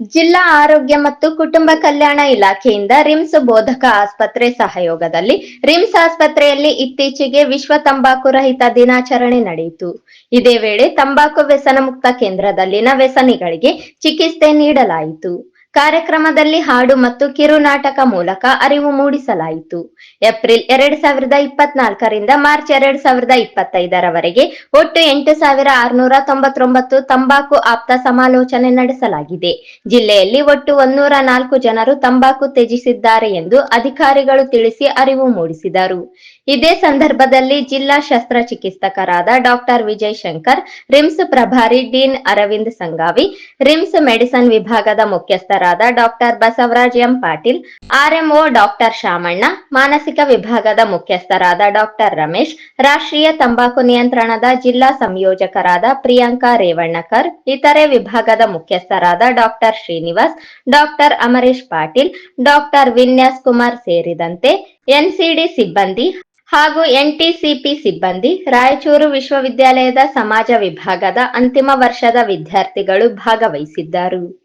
ಜಿಲ್ಲಾ ಆರೋಗ್ಯ ಮತ್ತು ಕುಟುಂಬ ಕಲ್ಯಾಣ ಇಲಾಖೆಯಿಂದ ರಿಮ್ಸ್ ಬೋಧಕ ಆಸ್ಪತ್ರೆ ಸಹಯೋಗದಲ್ಲಿ ರಿಮ್ಸ್ ಆಸ್ಪತ್ರೆಯಲ್ಲಿ ಇತ್ತೀಚೆಗೆ ವಿಶ್ವ ತಂಬಾಕು ರಹಿತ ದಿನಾಚರಣೆ ನಡೆಯಿತು. ಇದೇ ವೇಳೆ ತಂಬಾಕು ವ್ಯಸನ ಮುಕ್ತ ಕೇಂದ್ರದಲ್ಲಿನ ವ್ಯಸನಿಗಳಿಗೆ ಚಿಕಿತ್ಸೆ ನೀಡಲಾಯಿತು. ಕಾರ್ಯಕ್ರಮದಲ್ಲಿ ಹಾಡು ಮತ್ತು ಕಿರುನಾಟಕ ಮೂಲಕ ಅರಿವು ಮೂಡಿಸಲಾಯಿತು. ಏಪ್ರಿಲ್ ಎರಡ್ ಸಾವಿರದ ಇಪ್ಪತ್ನಾಲ್ಕರಿಂದ ಮಾರ್ಚ್ ಎರಡ್ ಸಾವಿರದ ಇಪ್ಪತ್ತೈದರವರೆಗೆ ಒಟ್ಟು ಎಂಟು ಸಾವಿರ ಆರುನೂರ ತೊಂಬತ್ತೊಂಬತ್ತು ತಂಬಾಕು ಆಪ್ತ ಸಮಾಲೋಚನೆ ನಡೆಸಲಾಗಿದೆ. ಜಿಲ್ಲೆಯಲ್ಲಿ ಒಟ್ಟು ಒಂದೂರ ನಾಲ್ಕು ಜನರು ತಂಬಾಕು ತ್ಯಜಿಸಿದ್ದಾರೆ ಎಂದು ಅಧಿಕಾರಿಗಳು ತಿಳಿಸಿ ಅರಿವು ಮೂಡಿಸಿದರು. ಇದೇ ಸಂದರ್ಭದಲ್ಲಿ ಜಿಲ್ಲಾ ಶಸ್ತ್ರಚಿಕಿತ್ಸಕರಾದ doctor Vijay Shankar, RIMS ಪ್ರಭಾರಿ dean Aravind Sangavi, RIMS medicine ವಿಭಾಗದ ಮುಖ್ಯಸ್ಥರಾದ doctor Basavaraj M Patil, RMO doctor Shamanna, ಮಾನಸಿಕ ವಿಭಾಗದ ಮುಖ್ಯಸ್ಥರಾದ ಡಾಕ್ಟರ್ ರಮೇಶ್, ರಾಷ್ಟ್ರೀಯ ತಂಬಾಕು ನಿಯಂತ್ರಣದ ಜಿಲ್ಲಾ ಸಂಯೋಜಕರಾದ ಪ್ರಿಯಾಂಕಾ ರೇವಣ್ಣಕರ್, ಇತರೆ ವಿಭಾಗದ ಮುಖ್ಯಸ್ಥರಾದ doctor Srinivas, doctor Amaresh Patil, doctor Vinyas Kumar ಸೇರಿದಂತೆ ಎನ್ಸಿಡಿ ಸಿಬ್ಬಂದಿ ಹಾಗೂ ಎನ್ಟಿಸಿಪಿ ಸಿಬ್ಬಂದಿ ರಾಯಚೂರು ವಿಶ್ವವಿದ್ಯಾಲಯದ ಸಮಾಜ ವಿಭಾಗದ ಅಂತಿಮ ವರ್ಷದ ವಿದ್ಯಾರ್ಥಿಗಳು ಭಾಗವಹಿಸಿದ್ದರು.